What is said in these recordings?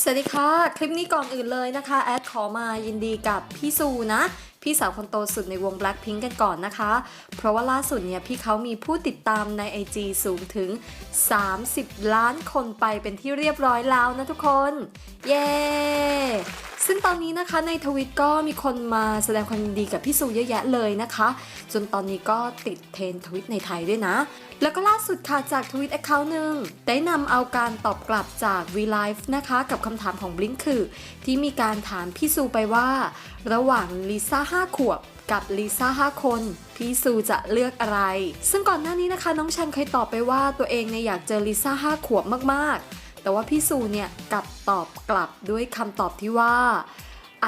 สวัสดีค่ะ คลิปนี้ก่อนอื่นเลยนะคะ แอดขอมายินดีกับพี่ซูนะ พี่สาวคนโตสุดในวง Blackpink กันก่อนนะคะ เพราะว่าล่าสุดเนี่ยพี่เขามีผู้ติดตามใน IG สูงถึง 30 ล้านคนไปเป็นที่เรียบร้อยแล้วนะทุกคน เย้ ตอนนี้นะคะในทวิตก็มีคนมาแสดงความดีกับพี่ซูเยอะแยะเลยนะคะ จนตอนนี้ก็ติดเทรนทวิตในไทยด้วยนะ แล้วก็ล่าสุดค่ะจากทวิตแอคเคาท์หนึ่งได้นำเอาการตอบกลับจาก V-Live นะคะกับคำถามของ Blink คือ ที่มีการถามพี่ซูไปว่า ระหว่างลิซ่า5ขวบกับลิซ่า5คน พี่ซูจะเลือกอะไร ซึ่งก่อนหน้านี้นะคะ น้องชันเคยตอบไปว่าตัวเองเนี่ยอยากเจอลิซ่า5ขวบมากๆ แต่ว่าพี่ซูเนี่ยกลับตอบกลับด้วยคำตอบที่ว่า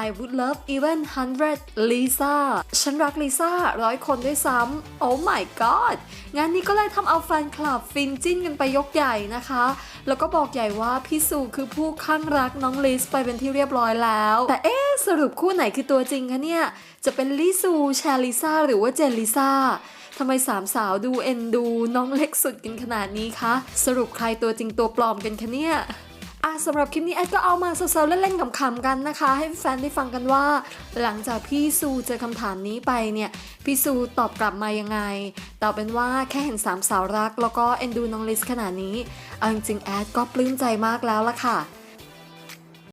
I would love even 100 Lisa ฉันรักลิซ่าร้อยคนด้วยซ้ำ Oh my god งานนี้ก็เลยทำเอาแฟนคลับฟินจิ้นกันไปยกใหญ่นะคะ แล้วก็บอกใหญ่ว่าพี่ซูคือผู้ข้างรักน้องลิสไปเป็นที่เรียบร้อยแล้ว แต่เอ๊ะสรุปคู่ไหนคือตัวจริงคะเนี่ย จะเป็นลิซูแชร์ลิซ่าหรือว่าเจนลิซ่า ทำไมสามสาวดูเอ็นดูน้องเล็กสุดกันขนาดนี้คะ สรุปใครตัวจริงตัวปลอมกันคะเนี่ยอะสำหรับคลิปนี้แอดก็เอามาเซลๆเล่นๆขำๆกันนะคะ ให้แฟนได้ฟังกันว่า หลังจากพี่ซูเจอคำถามนี้ไปเนี่ย พี่ซูตอบกลับมายังไงแต่เอาเป็นว่าแค่เห็นสามสาวรัก แล้วก็เอ็นดูน้องลิสขนาดนี้เอาจริงๆแอดก็ปลื้มใจมากแล้วล่ะค่ะ